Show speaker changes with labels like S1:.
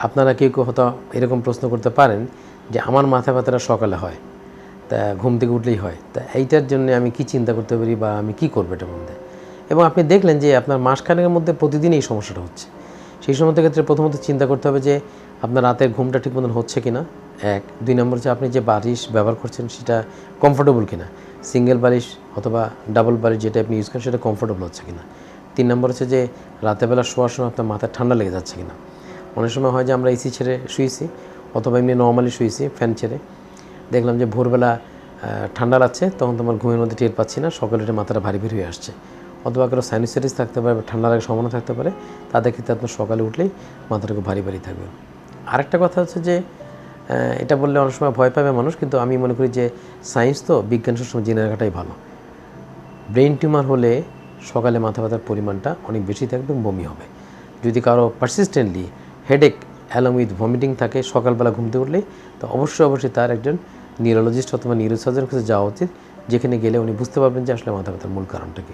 S1: আপনারা কেউ কেউ হয়তো এরকম প্রশ্ন করতে পারেন যে আমার মাথা ব্যথাটা সকালে হয়, তা ঘুম থেকে উঠলেই হয়, তা এইটার জন্য আমি কি চিন্তা করতে পারি বা আমি কি করব এটার মধ্যে? এবং আপনি দেখলেন যে আপনার মাসখানেকের মধ্যে প্রতিদিন এই সমস্যাটা হচ্ছে। সেই সমস্ত ক্ষেত্রে প্রথমত চিন্তা করতে হবে যে আপনার রাতের ঘুমটা ঠিক মতন হচ্ছে কিনা? এক। দুই নম্বর হচ্ছে আপনি যে বালিশ ব্যবহার করছেন সেটা কমফোর্টেবল কিনা? সিঙ্গেল বালিশ অথবা ডাবল বালিশ যেটা আপনি ইউজ করেন সেটা কমফোর্টেবল হচ্ছে কিনা? তিন নম্বর হচ্ছে যে রাতেরবেলা শোয়ার সময় আপনার মাথায় ঠান্ডা লেগে যাচ্ছে কিনা? অনেক সময় হয় যে আমরা এসি ছেড়ে শুয়েছি, অথবা এমনি নর্মালি শুয়েছি ফ্যান ছেড়ে। দেখলাম যে ভোরবেলা ঠান্ডা লাগছে, তখন তোমার ঘুমের মধ্যে টের পাচ্ছি না, সকালে উঠে মাথাটা ভারী ভারী হয়ে আসছে। অথবা কারও সাইনোসাইটিস থাকতে পারে ঠান্ডা লাগার সম্ভাবনা থাকতে পারে তাদের ক্ষেত্রে আপনার সকালে উঠলেই মাথাটা খুব ভারী ভারী থাকবে। আরেকটা কথা হচ্ছে যে এটা বললে অনেক সময় ভয় পাবে মানুষ, কিন্তু আমি মনে করি যে সায়েন্স তো বিজ্ঞান সবসময় জেনে রাখাটাই ভালো। ব্রেন টিউমার হলে সকালে মাথা ব্যথার পরিমাণটা অনেক বেশি থাকবে এবং বমি হবে। যদি কারও persistently headache along with vomiting থাকে, সকালবেলা ঘুমতে উঠলে, তো অবশ্যই অবশ্যই তার একজন নিউরোলজিস্ট অথবা নিউরোসার্জনের কাছে যাওয়া উচিত, যেখানে গেলে উনি বুঝতে পারবেন যে আসলে মাথা ব্যথার মূল কারণটা